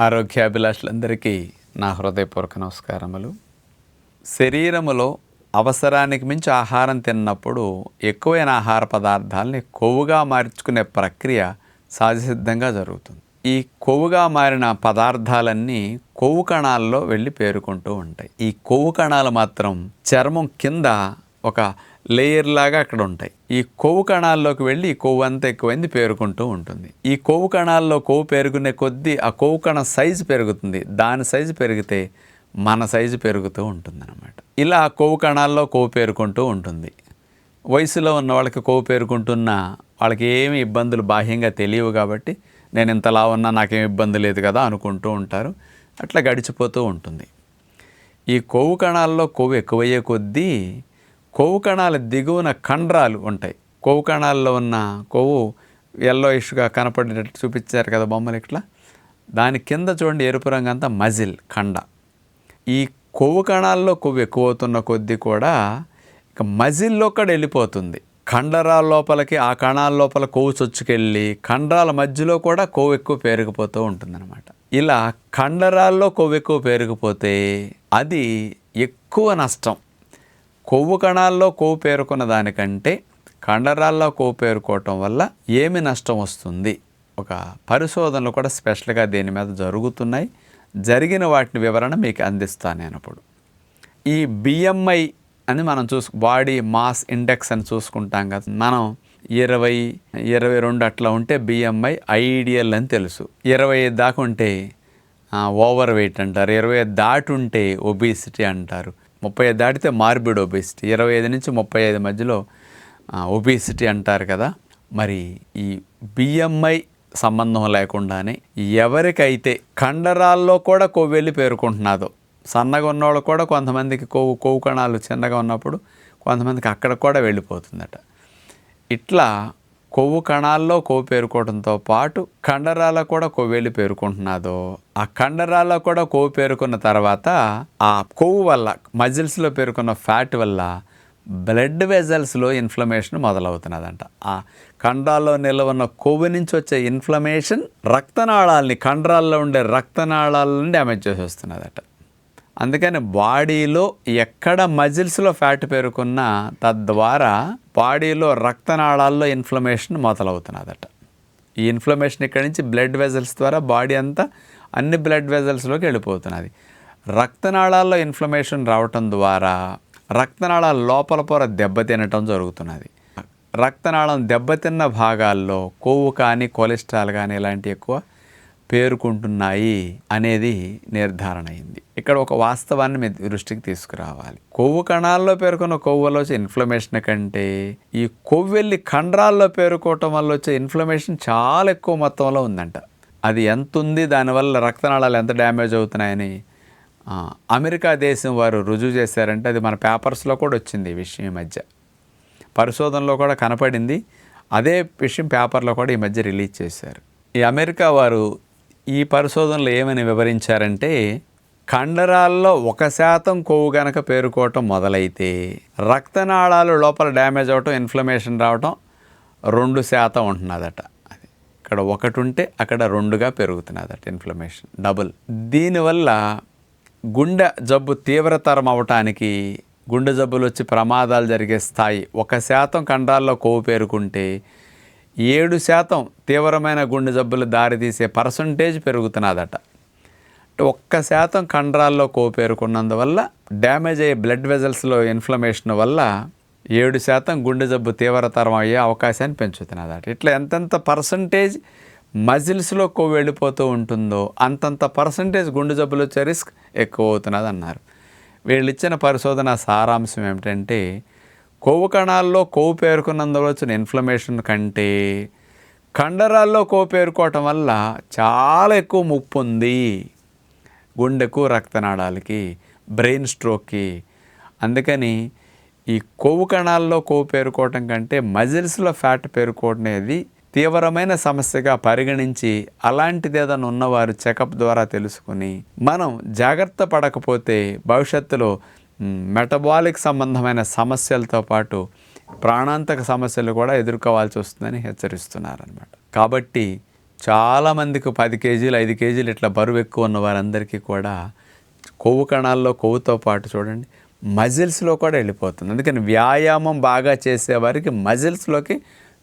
ఆరోగ్యాభిలాషులందరికీ నా హృదయపూర్వక నమస్కారములు. శరీరములో అవసరానికి మించి ఆహారం తిన్నప్పుడు ఎక్కువైన ఆహార పదార్థాలని కొవ్వుగా మార్చుకునే ప్రక్రియ సహజసిద్ధంగా జరుగుతుంది. ఈ కొవ్వుగా మారిన పదార్థాలన్నీ కొవ్వు కణాల్లో వెళ్ళి పేరుకుంటూ ఉంటాయి. ఈ కొవ్వు కణాలు మాత్రం చర్మం కింద ఒక లేయర్ లాగా అక్కడ ఉంటాయి. ఈ కొవ్వు కణాల్లోకి వెళ్ళి ఈ కొవ్వు అంతా ఎక్కువైంది పేరుకుంటూ ఉంటుంది. ఈ కొవ్వు కణాల్లో కొవ్వు పెరుగునే కొద్దీ ఆ కొవ్వు కణ సైజు పెరుగుతుంది. దాని సైజు పెరిగితే మన సైజు పెరుగుతూ ఉంటుంది అనమాట ఇలా కొవ్వు కణాల్లో కొవ్వు పేరుకుంటూ ఉంటుంది. వయసులో ఉన్న వాళ్ళకి కొవ్వు పేరుకుంటున్న వాళ్ళకి ఏమి ఇబ్బందులు బాహ్యంగా తెలియవు కాబట్టి నేను ఇంతలా ఉన్నా నాకేం ఇబ్బంది లేదు కదా అనుకుంటూ ఉంటారు. అట్లా గడిచిపోతూ ఉంటుంది. ఈ కొవ్వు కణాల్లో కొవ్వు ఎక్కువయ్యే కొద్దీ కొవ్వు కణాల దిగువన కండరాలు ఉంటాయి. కొవ్వు కణాల్లో ఉన్న కొవ్వు ఎల్లో ఇష్గా కనపడేటట్టు చూపించారు కదా బొమ్మలు ఇట్లా. దాని కింద చూడండి ఎరుపు రంగు అంతా మజిల్ కండ. ఈ కొవ్వు కణాల్లో కొవ్వు ఎక్కువ అవుతున్న కొద్దీ కూడా ఇక మజిల్లో కూడా వెళ్ళిపోతుంది. కండరాల లోపలికి ఆ కణాల లోపల కొవ్వు చొచ్చుకెళ్ళి కండరాల మధ్యలో కూడా కొవ్వు ఎక్కువ పేరుకుపోతూ ఉంటుందన్నమాట. ఇలా కండరాల్లో కొవ్వు ఎక్కువ పేరుకుపోతే అది ఎక్కువ నష్టం. కొవ్వు కణాల్లో కొవ్వు పేరుకున్న దానికంటే కండరాల్లో కొవ్వు పేరుకోవటం వల్ల ఏమి నష్టం వస్తుంది? ఒక పరిశోధనలు కూడా స్పెషల్గా దీని మీద జరుగుతున్నాయి. జరిగిన వాటిని వివరణ మీకు అందిస్తాను నేను అప్పుడు ఈ బిఎంఐ అని మనం చూసు బాడీ మాస్ ఇండెక్స్ అని చూసుకుంటాం కదా. మనం ఇరవై ఇరవై రెండు అట్లా ఉంటే బిఎంఐ ఐడియల్ అని తెలుసు. ఇరవై దాకా ఉంటే ఓవర్ వెయిట్ అంటారు. ఇరవై దాటుంటే దాటి ఉంటే ఒబిసిటీ అంటారు. ముప్పై ఐదు దాటితే మార్బిడ్ ఒబేసిటీ ఇరవై ఐదు నుంచి ముప్పై ఐదు మధ్యలో ఒబేసిటీ అంటారు కదా. మరి ఈ బిఎంఐ సంబంధం లేకుండానే ఎవరికైతే కండరాల్లో కూడా కొవ్వు వెళ్ళి పేరుకుంటున్నదో సన్నగా ఉన్నవాళ్ళు కూడా కొంతమందికి కొవ్వు కొవ్వు కణాలు చిన్నగా ఉన్నప్పుడు కొంతమందికి అక్కడ కూడా వెళ్ళిపోతుందట. ఇట్లా కొవ్వు కణాల్లో కొవ్వు పేరుకోవడంతో పాటు కండరాల కూడా కొవ్వు వెళ్ళి పేరుకుంటున్నదో ఆ కండరాల్లో కూడా కొవ్వు పేరుకున్న తర్వాత ఆ కొవ్వు వల్ల మజిల్స్లో పేరుకున్న ఫ్యాట్ వల్ల బ్లడ్ వెజల్స్లో ఇన్ఫ్లమేషన్ మొదలవుతున్నదంట. ఆ కండరాల్లో నిల్వ ఉన్న కొవ్వు నుంచి వచ్చే ఇన్ఫ్లమేషన్ రక్తనాళాలని కండరాల్లో ఉండే రక్తనాళాలను డ్యామేజ్ చేసి వస్తున్నదట అందుకని బాడీలో ఎక్కడ మజిల్స్లో ఫ్యాట్ పేరుకున్నా తద్వారా బాడీలో రక్తనాళాల్లో ఇన్ఫ్లమేషన్ మొదలవుతున్నదట. ఈ ఇన్ఫ్లమేషన్ ఇక్కడి నుంచి బ్లడ్ వెజల్స్ ద్వారా బాడీ అంతా అన్ని బ్లడ్ వెజల్స్లోకి వెళ్ళిపోతున్నది. రక్తనాళాల్లో ఇన్ఫ్లమేషన్ రావటం ద్వారా రక్తనాళాల లోపల పొర దెబ్బతినటం జరుగుతున్నది. రక్తనాళం దెబ్బతిన్న భాగాల్లో కొవ్వు కానీ కొలెస్ట్రాల్ కానీ ఇలాంటి ఎక్కువ పేరుకుంటున్నాయి అనేది నిర్ధారణ అయింది ఇక్కడ ఒక వాస్తవాన్ని మీ దృష్టికి తీసుకురావాలి. కొవ్వు కణాల్లో పేరుకున్న కొవ్వులో వచ్చే ఇన్ఫ్లమేషన్ కంటే ఈ కొవ్వెల్లి కండరాల్లో పేరుకోవటం వల్ల వచ్చే ఇన్ఫ్లమేషన్ చాలా ఎక్కువ మొత్తంలో ఉందంట. అది ఎంత ఉంది దానివల్ల రక్తనాళాలు ఎంత డ్యామేజ్ అవుతున్నాయని అమెరికా దేశం వారు రుజువు చేశారంటే అది మన పేపర్స్లో కూడా వచ్చింది ఈ విషయం ఈ మధ్య. పరిశోధనలో కూడా కనపడింది. అదే విషయం పేపర్లో కూడా ఈ మధ్య రిలీజ్ చేశారు. ఈ అమెరికా వారు ఈ పరిశోధనలు ఏమని వివరించారంటే కండరాల్లో ఒక శాతం కొవ్వు కనుక పేరుకోవటం మొదలైతే రక్తనాళాలు లోపల డ్యామేజ్ అవటం ఇన్ఫ్లమేషన్ రావటం రెండు శాతం ఉంటున్నదట. అది ఇక్కడ ఒకటి ఉంటే అక్కడ రెండుగా పెరుగుతున్నదట ఇన్ఫ్లమేషన్ డబుల్. దీనివల్ల గుండె జబ్బు తీవ్రతరం అవటానికి గుండె జబ్బులు వచ్చి ప్రమాదాలు జరిగే స్థాయి ఒక శాతం కండరాల్లో కొవ్వు పేరుకుంటే ఏడు శాతం తీవ్రమైన గుండె జబ్బులు దారితీసే పర్సంటేజ్ పెరుగుతున్నదట. ఒక్క శాతం కండరాల్లో కోపేరుకున్నందువల్ల డ్యామేజ్ అయ్యే బ్లడ్ వెజల్స్లో ఇన్ఫ్లమేషన్ వల్ల ఏడు శాతం గుండె జబ్బు తీవ్రతరం అయ్యే అవకాశాన్ని పెంచుతున్నదట. ఇట్లా ఎంతెంత పర్సంటేజ్ మజిల్స్లో కొవ్వు వెళ్ళిపోతూ ఉంటుందో అంతంత పర్సంటేజ్ గుండె జబ్బులు వచ్చే రిస్క్ ఎక్కువ అవుతున్నది అన్నారు వీళ్ళు ఇచ్చిన పరిశోధన సారాంశం ఏమిటంటే కొవ్వు కణాల్లో కొవ్వు పేరుకున్నందువల్ల వచ్చిన ఇన్ఫ్లమేషన్ కంటే కండరాల్లో కొవ్వు పేరుకోవటం వల్ల చాలా ఎక్కువ ముప్పు ఉంది గుండెకు రక్తనాళాలకి బ్రెయిన్ స్ట్రోక్కి అందుకని ఈ కొవ్వు కణాల్లో కొవ్వు పేరుకోవటం కంటే మజిల్స్లో ఫ్యాట్ పేరుకోవటం అనేది తీవ్రమైన సమస్యగా పరిగణించి అలాంటిది ఏదైనా ఉన్నవారు చెకప్ ద్వారా తెలుసుకుని మనం జాగ్రత్త పడకపోతే భవిష్యత్తులో మెటబాలిక్ సంబంధమైన సమస్యలతో పాటు ప్రాణాంతక సమస్యలు కూడా ఎదుర్కోవాల్సి వస్తుందని హెచ్చరిస్తున్నారనమాట కాబట్టి చాలామందికి పది కేజీలు ఐదు కేజీలు ఇట్లా బరువు ఎక్కువ ఉన్న వారందరికీ కూడా కొవ్వు కణాల్లో కొవ్వుతో పాటు చూడండి మజిల్స్లో కూడా వెళ్ళిపోతుంది. అందుకని వ్యాయామం బాగా చేసేవారికి మజిల్స్లోకి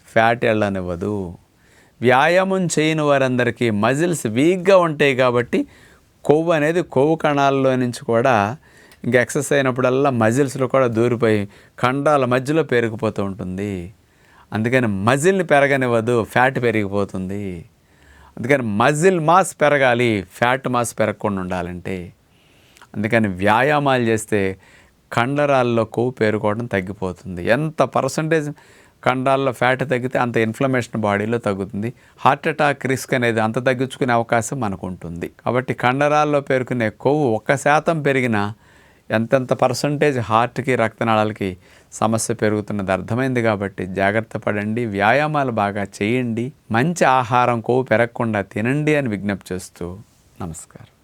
ఫ్యాట్ వెళ్ళనివ్వదు. వ్యాయామం చేయని వారందరికీ మజిల్స్ వీక్గా ఉంటాయి కాబట్టి కొవ్వు అనేది కొవ్వు కణాల్లో నుంచి కూడా ఇంకా ఎక్సర్సైజ్ అయినప్పుడల్లా మజిల్స్లో కూడా దూరిపోయి ఖండాల మధ్యలో పెరిగిపోతూ ఉంటుంది. అందుకని మజిల్ని పెరగనివ్వదు ఫ్యాట్ పెరిగిపోతుంది. అందుకని మజిల్ మాస్ పెరగాలి ఫ్యాట్ మాస్ పెరగకుండా ఉండాలంటే. అందుకని వ్యాయామాలు చేస్తే కండరాల్లో కొవ్వు పేరుకోవడం తగ్గిపోతుంది. ఎంత పర్సంటేజ్ కండాల్లో ఫ్యాట్ తగ్గితే అంత ఇన్ఫ్లమేషన్ బాడీలో తగ్గుతుంది. హార్ట్ అటాక్ రిస్క్ అనేది అంత తగ్గించుకునే అవకాశం మనకు ఉంటుంది. కాబట్టి కండరాల్లో పేరుకునే కొవ్వు ఒక్క శాతం పెరిగినా ఎంతెంత పర్సంటేజ్ హార్ట్కి రక్తనాళాలకి సమస్య పెరుగుతున్నది అర్థమైంది కాబట్టి జాగ్రత్త పడండి వ్యాయామాలు బాగా చేయండి మంచి ఆహారం కొవ్వు పెరగకుండా తినండి అని విజ్ఞప్తి చేస్తూ నమస్కారం.